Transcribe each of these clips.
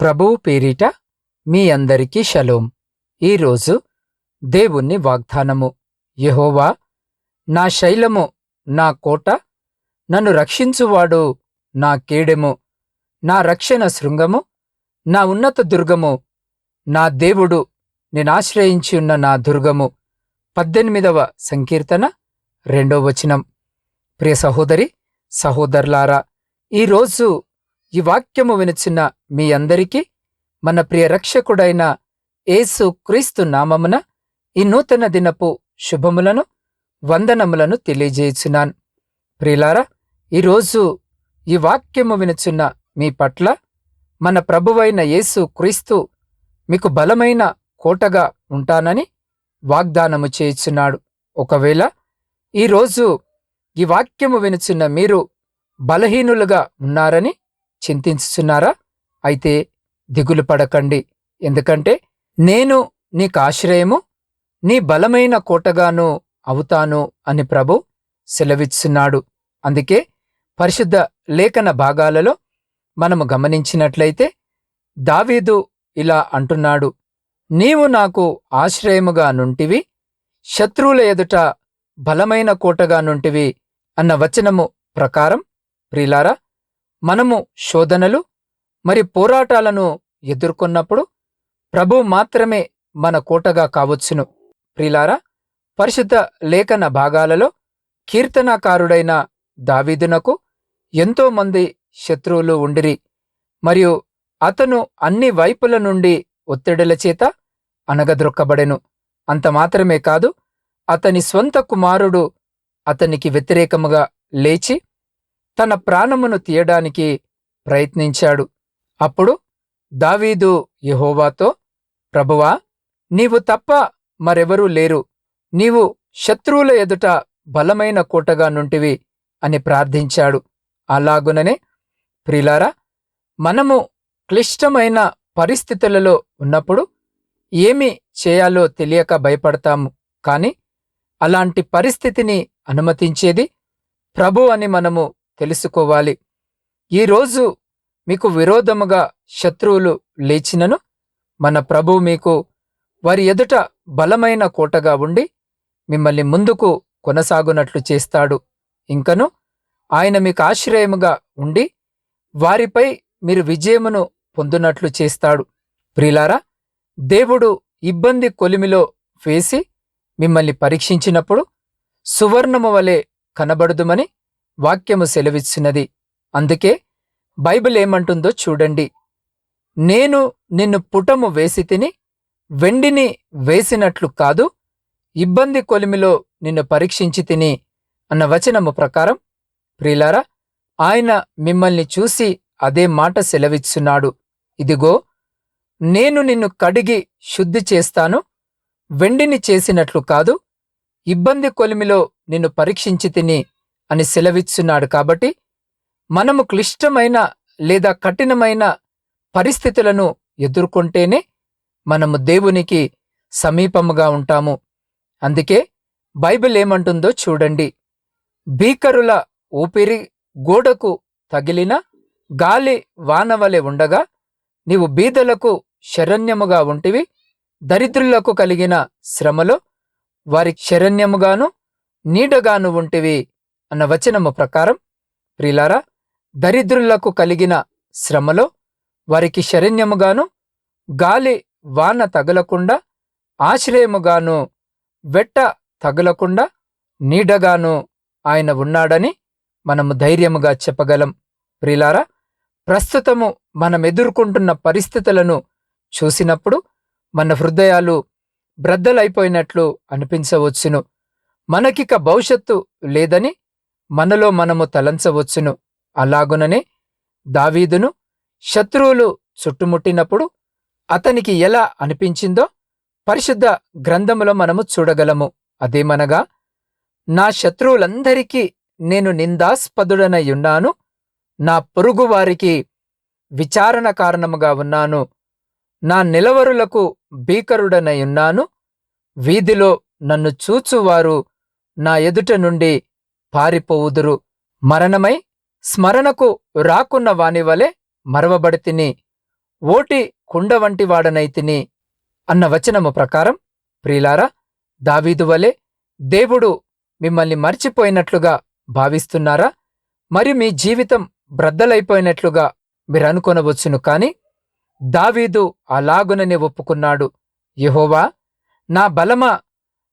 ప్రభువు పేరిట మీ అందరికీ షలోం. ఈరోజు దేవుణ్ణి వాగ్దానము. యహోవా నా శైలము నా కోట నన్ను రక్షించువాడు నా కేడెము నా రక్షణ శృంగము నా ఉన్నత దుర్గము నా దేవుడు నేనాశ్రయించియున్న నా దుర్గము. పద్దెనిమిదవ సంకీర్తన రెండో వచనం. ప్రియ సహోదరి సహోదరులారా ఈరోజు ఈ వాక్యము వినుచున్న మీ అందరికీ మన ప్రియ రక్షకుడైన ఏసు క్రీస్తు నామమున ఈ నూతన దినపు శుభములను వందనములను తెలియజేయుచున్నాను. ప్రియులారా ఈరోజు ఈ వాక్యము వినుచున్న మీ పట్ల మన ప్రభువైన యేసు క్రీస్తు మీకు బలమైన కోటగా ఉంటానని వాగ్దానము చేయుచున్నాడు. ఒకవేళ ఈరోజు ఈ వాక్యము వినుచున్న మీరు బలహీనులుగా ఉన్నారని చింతించుచున్నారా? అయితే దిగులు పడకండి. ఎందుకంటే నేను నీకు ఆశ్రయము నీ బలమైన కోటగాను అవుతాను అని ప్రభు సెలవిస్తున్నాడు అందుకే పరిశుద్ధ లేఖన భాగాలలో మనము గమనించినట్లయితే దావీదు ఇలా అంటున్నాడు నీవు నాకు ఆశ్రయముగా నుంటివి శత్రువుల ఎదుట బలమైన కోటగా నుంటివి అన్న వచనము ప్రకారం ప్రిలారా మనము శోధనలు మరి పోరాటాలను ఎదుర్కొన్నప్పుడు ప్రభు మాత్రమే మన కోటగా కావచ్చును. ప్రిలారా పరిశుద్ధ లేఖన భాగాలలో కీర్తనాకారుడైన దావీదునకు ఎంతో మంది శత్రువులు ఉండిరి. మరియు అతను అన్ని వైపుల నుండి ఒత్తిడిల చేత అనగద్రొక్కబడెను అంత మాత్రమే కాదు అతని స్వంత కుమారుడు అతనికి వ్యతిరేకముగా లేచి తన ప్రాణమును తీయడానికి ప్రయత్నించాడు. అప్పుడు దావీదు యెహోవాతో ప్రభువా నీవు తప్ప మరెవరూ లేరు. నీవు శత్రువుల ఎదుట బలమైన కోటగా నుంటివి అని ప్రార్థించాడు. అలాగుననే ప్రిలారా మనము క్లిష్టమైన పరిస్థితులలో ఉన్నప్పుడు ఏమి చేయాలో తెలియక భయపడతాము. కాని అలాంటి పరిస్థితిని అనుమతించేది ప్రభు అని మనము తెలుసుకోవాలి. ఈరోజు మీకు విరోధముగా శత్రువులు లేచినను మన ప్రభు మీకు వారి ఎదుట బలమైన కోటగా ఉండి మిమ్మల్ని ముందుకు కొనసాగునట్లు చేస్తాడు. ఇంకను ఆయన మీకు ఆశ్రయముగా ఉండి వారిపై మీరు విజయమును పొందునట్లు చేస్తాడు. ప్రిలారా దేవుడు ఇబ్బంది కొలిమిలో వేసి మిమ్మల్ని పరీక్షించినప్పుడు సువర్ణము వలె కనబడుదుమని వాక్యము సెలవిచ్చినది. అందుకే బైబిల్ ఏమంటుందో చూడండి. నేను నిన్ను పుటము వేసి తిని వెండిని వేసినట్లు కాదు ఇబ్బంది కొలిమిలో నిన్ను పరీక్షించి తిని అన్న వచనము ప్రకారం ప్రియులారా ఆయన మిమ్మల్ని చూసి అదే మాట సెలవిచ్చున్నాడు. ఇదిగో నేను నిన్ను కడిగి శుద్ధి చేస్తాను వెండిని చేసినట్లు కాదు ఇబ్బంది కొలిమిలో నిన్ను పరీక్షించి తిని అని సెలవిచ్చున్నాడు కాబట్టి మనము క్లిష్టమైన లేదా కఠినమైన పరిస్థితులను ఎదుర్కొంటేనే మనము దేవునికి సమీపముగా ఉంటాము. అందుకే బైబిల్ ఏమంటుందో చూడండి. భీకరుల ఊపిరి గోడకు తగిలిన గాలి వానవలె ఉండగా నీవు బీదలకు శరణ్యముగా ఉంటివి. దరిద్రులకు కలిగిన శ్రమలో వారి శరణ్యముగాను నీడగాను ఉంటివి. అన్న వచనము ప్రకారం ప్రిలారా దరిద్రులకు కలిగిన శ్రమలో వారికి శరణ్యముగాను గాలి వాన తగలకుండా ఆశ్రయముగాను వెట్ట తగలకుండా నీడగాను ఆయన ఉన్నాడని మనము ధైర్యముగా చెప్పగలం. ప్రిలారా ప్రస్తుతము మనం ఎదుర్కొంటున్న పరిస్థితులను చూసినప్పుడు మన హృదయాలు బ్రద్దలైపోయినట్లు అనిపించవచ్చును. మనకిక భవిష్యత్తు లేదని మనలో మనము తలంచవచ్చును. అలాగుననే దావీదును శత్రువులు చుట్టుముట్టినప్పుడు అతనికి ఎలా అనిపించిందో పరిశుద్ధ గ్రంథములో మనము చూడగలము. అదేమనగా నా శత్రువులందరికీ నేను నిందాస్పదుడనయ్యున్నాను నా పొరుగువారికి విచారణ కారణముగా ఉన్నాను నా నిలవరులకు భీకరుడనయ్యున్నాను వీధిలో నన్ను చూచువారు నా ఎదుట నుండి పారిపోవుదురు. మరణమై స్మరణకు రాకున్న వాని వలె మరవబడితిని ఓటి కుండ వంటి వాడనైతిని అన్న వచనము ప్రకారం ప్రియులారా దావీదు వలె దేవుడు మిమ్మల్ని మర్చిపోయినట్లుగా భావిస్తున్నారా? మరి మీ జీవితం బ్రద్దలైపోయినట్లుగా మీరనుకొనవచ్చును కాని దావీదు అలాగుననే ఒప్పుకున్నాడు. యహోవా నా బలమా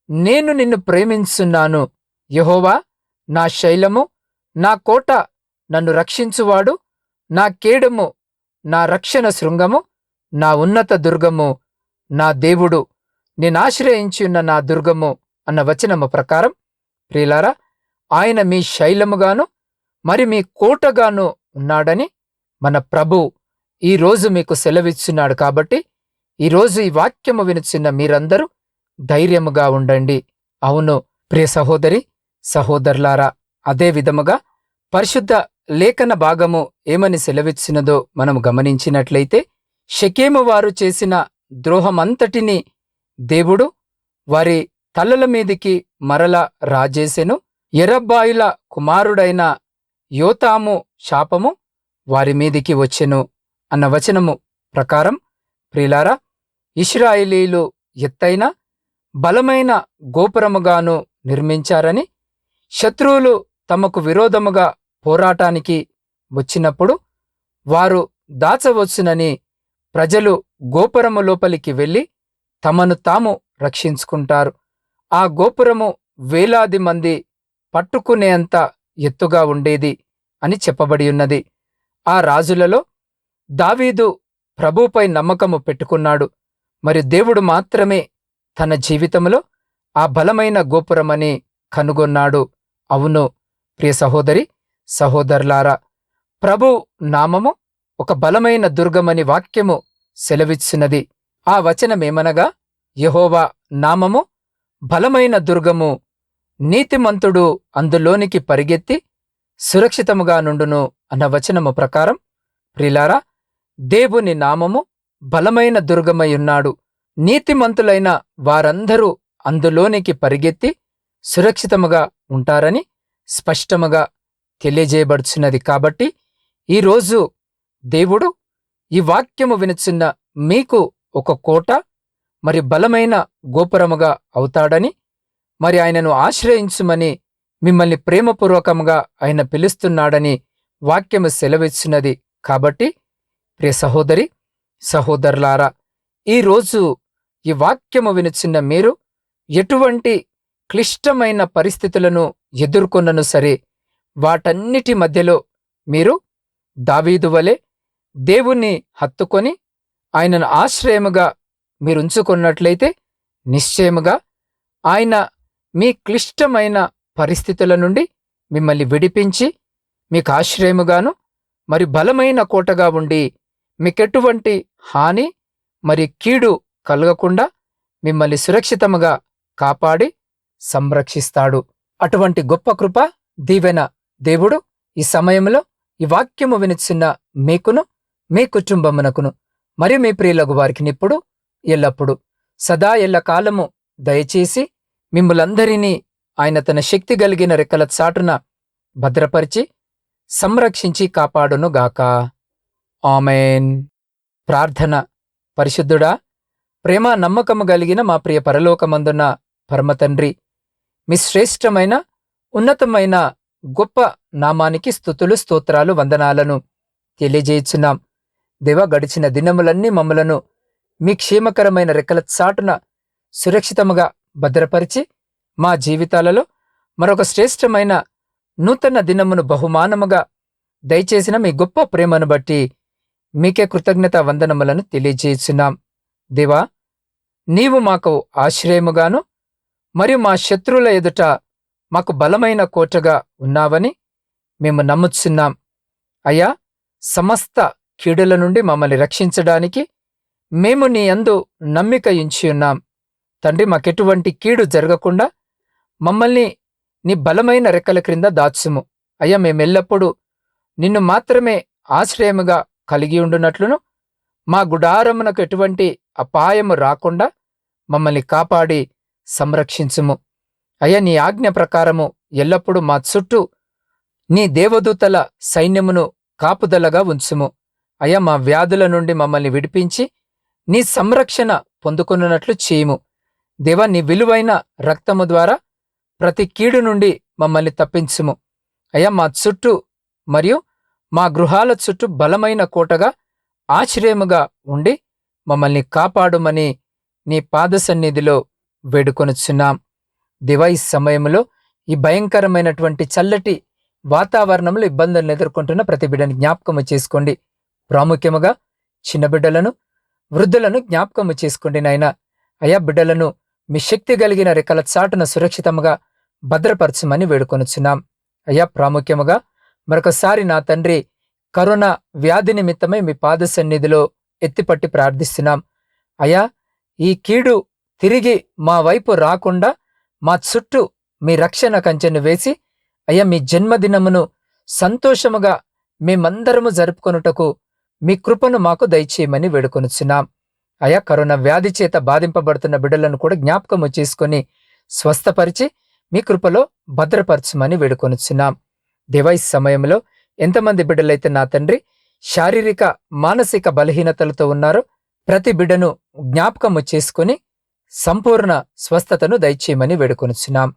నేను నిన్ను ప్రేమించున్నాను. యహోవా నా శైలము నా కోట నన్ను రక్షించువాడు నా కేడము నా రక్షణ శృంగము నా ఉన్నత దుర్గము నా దేవుడు. నేనాశ్రయించున్న నా దుర్గము అన్న వచనము ప్రకారం ప్రియులారా ఆయన మీ శైలముగాను మరి మీ కోటగాను ఉన్నాడని మన ప్రభు ఈ రోజు మీకు సెలవిస్తున్నాడు కాబట్టి ఈరోజు ఈ వాక్యము వినుచున్న మీరందరూ ధైర్యముగా ఉండండి. అవును ప్రియ సహోదరి సహోదరులారా అదే విధముగా పరిశుద్ధ లేఖన భాగము ఏమని సెలవిచ్చినదో మనం గమనించినట్లయితే షకేము వారు చేసిన ద్రోహమంతటినీ దేవుడు వారి తలల మీదికి మరల రాజేసెను. ఎరబ్బాయిల కుమారుడైన యోతాము శాపము వారి మీదికి వచ్చెను అన్న వచనము ప్రకారం ప్రిలారా ఇస్రాయేలీలు ఎత్తైన బలమైన గోపురముగాను నిర్మించారని శత్రువులు తమకు విరోధముగా పోరాటానికి వచ్చినప్పుడు వారు దాచవచ్చునని ప్రజలు గోపురము లోపలికి వెళ్ళి తమను తాము రక్షించుకుంటారు. ఆ గోపురము వేలాది మంది పట్టుకునేంత ఎత్తుగా ఉండేది అని చెప్పబడి ఉన్నది. ఆ రాజులలో దావీదు ప్రభుపై నమ్మకము పెట్టుకున్నాడు. మరి దేవుడు మాత్రమే తన జీవితంలో ఆ బలమైన గోపురమని కనుగొన్నాడు. అవును ప్రియ సహోదరి సహోదరులారా ప్రభు నామము ఒక బలమైన దుర్గమని వాక్యము సెలవిచ్చినది. ఆ వచనమేమనగా యహోవా నామము బలమైన దుర్గము నీతిమంతుడు అందులోనికి పరిగెత్తి సురక్షితముగా నుండును అన్న వచనము ప్రకారం ప్రిలారా దేవుని నామము బలమైన దుర్గమయున్నాడు నీతిమంతులైన వారందరూ అందులోనికి పరిగెత్తి సురక్షితముగా ఉంటారని స్పష్టముగా తెలియజేయబడుచున్నది. కాబట్టి ఈరోజు దేవుడు ఈ వాక్యము వినుచున్న మీకు ఒక కోట మరి బలమైన గోపురముగా అవుతాడని మరి ఆయనను ఆశ్రయించుమని మిమ్మల్ని ప్రేమపూర్వకముగా ఆయన పిలుస్తున్నాడని వాక్యము సెలవిచ్చినది కాబట్టి ప్రియ సహోదరి సహోదరులారా ఈరోజు ఈ వాక్యము వినుచున్న మీరు ఎటువంటి క్లిష్టమైన పరిస్థితులను ఎదుర్కొన్నను సరే వాటన్నిటి మధ్యలో మీరు దావీదు వలె దేవుణ్ణి హత్తుకొని ఆయనను ఆశ్రయముగా మీరుంచుకున్నట్లయితే నిశ్చయముగా ఆయన మీ క్లిష్టమైన పరిస్థితుల నుండి మిమ్మల్ని విడిపించి మీకు ఆశ్రయముగాను మరి బలమైన కోటగా ఉండి మీకెటువంటి హాని మరి కీడు కలగకుండా మిమ్మల్ని సురక్షితముగా కాపాడి సంరక్షిస్తాడు. అటువంటి గొప్ప కృప దీవెన. దేవుడు ఈ సమయంలో ఈ వాక్యము వినిచున్న మీకును మీ కుటుంబమునకును మరియు మీ ప్రియులకు వారికి నిప్పుడు ఎల్లప్పుడు. సదా ఎల్ల కాలము దయచేసి మిమ్ములందరినీ ఆయన తన శక్తి కలిగిన రెక్కల చాటున భద్రపరిచి సంరక్షించి కాపాడునుగాక ఆమెన్. ప్రార్థన. పరిశుద్ధుడా ప్రేమ నమ్మకము కలిగిన మా ప్రియ పరలోకమందున్న పరమతండ్రి మీ శ్రేష్టమైన ఉన్నతమైన గొప్ప నామానికి స్థుతులు స్తోత్రాలు వందనాలను తెలియజేయుచున్నాం. దేవ గడిచిన దినములన్నీ మమ్మలను మీ క్షేమకరమైన రెక్కల చాటున సురక్షితముగా భద్రపరిచి మా జీవితాలలో మరొక శ్రేష్టమైన నూతన దినమును బహుమానముగా దయచేసిన మీ గొప్ప ప్రేమను బట్టి మీకే కృతజ్ఞత వందనములను తెలియజేయుచున్నాం. దేవా నీవు మాకు ఆశ్రయముగాను మరియు మా శత్రువుల ఎదుట మాకు బలమైన కోటగా ఉన్నావని మేము నమ్ముచున్నాం. అయ్యా సమస్త కీడుల నుండి మమ్మల్ని రక్షించడానికి మేము నీ అందు నమ్మిక ఇంచి ఉన్నాం. తండ్రి మాకెటువంటి కీడు జరగకుండా మమ్మల్ని నీ బలమైన రెక్కల క్రింద దాచుము. అయ్యా మేమెల్లప్పుడూ నిన్ను మాత్రమే ఆశ్రయముగా కలిగి ఉండునట్లును. మా గుడారమునకు ఎటువంటి అపాయము రాకుండా మమ్మల్ని కాపాడి సంరక్షించుము. అయ్యా నీ ఆజ్ఞ ప్రకారము ఎల్లప్పుడూ మా చుట్టూ నీ దేవదూతల సైన్యమును కాపుదలగా ఉంచుము. అయ్యా మా వ్యాధుల నుండి మమ్మల్ని విడిపించి నీ సంరక్షణ పొందుకున్నట్లు చేయము. దేవా నీ విలువైన రక్తము ద్వారా ప్రతి కీడు నుండి మమ్మల్ని తప్పించుము. అయ్యా మా చుట్టూ మరియు మా గృహాల చుట్టూ బలమైన కోటగా ఆశ్రయముగా ఉండి మమ్మల్ని కాపాడుమని నీ పాద సన్నిధిలో వేడుకొనుచున్నాం. దివాయి సమయంలో ఈ భయంకరమైనటువంటి చల్లటి వాతావరణంలో ఇబ్బందులను ఎదుర్కొంటున్న ప్రతి బిడ్డను జ్ఞాపకము చేసుకోండి. ప్రాముఖ్యముగా చిన్న బిడ్డలను వృద్ధులను జ్ఞాపకము చేసుకోండి నాయన. అయా బిడ్డలను మీ శక్తి కలిగిన రెక్కల చాటున సురక్షితంగా భద్రపరచమని వేడుకొనుచున్నాం. అయ్యా ప్రాముఖ్యముగా మరొకసారి నా తండ్రి కరోనా వ్యాధి నిమిత్తమై మీ పాద సన్నిధిలో ఎత్తిపట్టి ప్రార్థిస్తున్నాం. అయ్యా ఈ కీడు తిరిగి మా వైపు రాకుండా మా చుట్టూ మీ రక్షణ కంచెను వేసి అయ్యా మీ జన్మదినమును సంతోషముగా మేమందరము జరుపుకొనుటకు మీ కృపను మాకు దయచేయమని వేడుకొనుచున్నాం. అయా కరోనా వ్యాధి చేత బాధింపబడుతున్న బిడ్డలను కూడా జ్ఞాపకము చేసుకుని స్వస్థపరిచి మీ కృపలో భద్రపరచమని వేడుకొనుచున్నాం. దేవై సమయంలో ఎంతమంది బిడ్డలైతే నా తండ్రి శారీరక మానసిక బలహీనతలతో ఉన్నారో ప్రతి బిడ్డను జ్ఞాపకము చేసుకుని సంపూర్ణ స్వస్థతను దయచేయమని వేడుకొనుచున్నాం.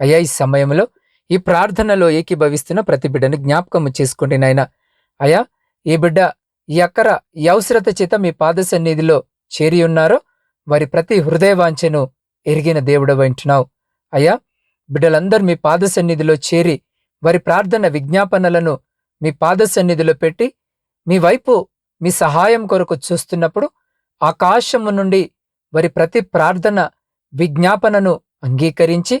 అయ్యా ఈ సమయంలో ఈ ప్రార్థనలో ఏకీభవిస్తున్న ప్రతి బిడ్డను జ్ఞాపకము చేసుకోండి నాయన. అయా ఈ బిడ్డ ఈ అక్కర ఈ అవసరత చేత మీ పాద సన్నిధిలో చేరి ఉన్నారో వారి ప్రతి హృదయవాంఛను ఎరిగిన దేవుడు వింటున్నావు అయ్యా బిడ్డలందరూ మీ పాద సన్నిధిలో చేరి వారి ప్రార్థన విజ్ఞాపనలను మీ పాద సన్నిధిలో పెట్టి మీ వైపు మీ సహాయం కొరకు చూస్తున్నప్పుడు ఆకాశము నుండి వారి ప్రతి ప్రార్థన విజ్ఞాపనను అంగీకరించి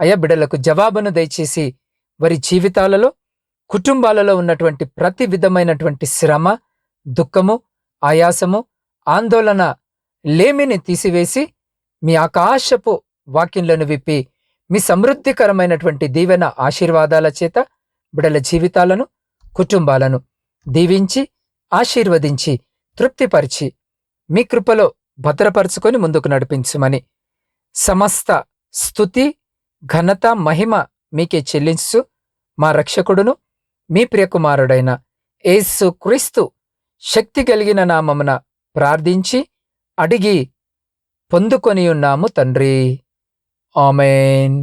అయా బిడలకు జవాబును దయచేసి వారి జీవితాలలో కుటుంబాలలో ఉన్నటువంటి ప్రతి విధమైనటువంటి శ్రమ దుఃఖము ఆయాసము ఆందోళన లేమిని తీసివేసి మీ ఆకాశపు వాక్యంలను విప్పి మీ సమృద్ధికరమైనటువంటి దీవెన ఆశీర్వాదాల చేత బిడల జీవితాలను కుటుంబాలను దీవించి ఆశీర్వదించి తృప్తిపరిచి మీ కృపలో భద్రపరుచుకొని ముందుకు నడిపించుమని. సమస్త స్థుతి ఘనత మహిమ మీకే చెల్లించు. మా రక్షకుడును మీ ప్రియకుమారుడైన ఏసు క్రీస్తు శక్తి కలిగిన నామమున ప్రార్థించి అడిగి పొందుకొని ఉన్నాము తండ్రి. ఆమెన్.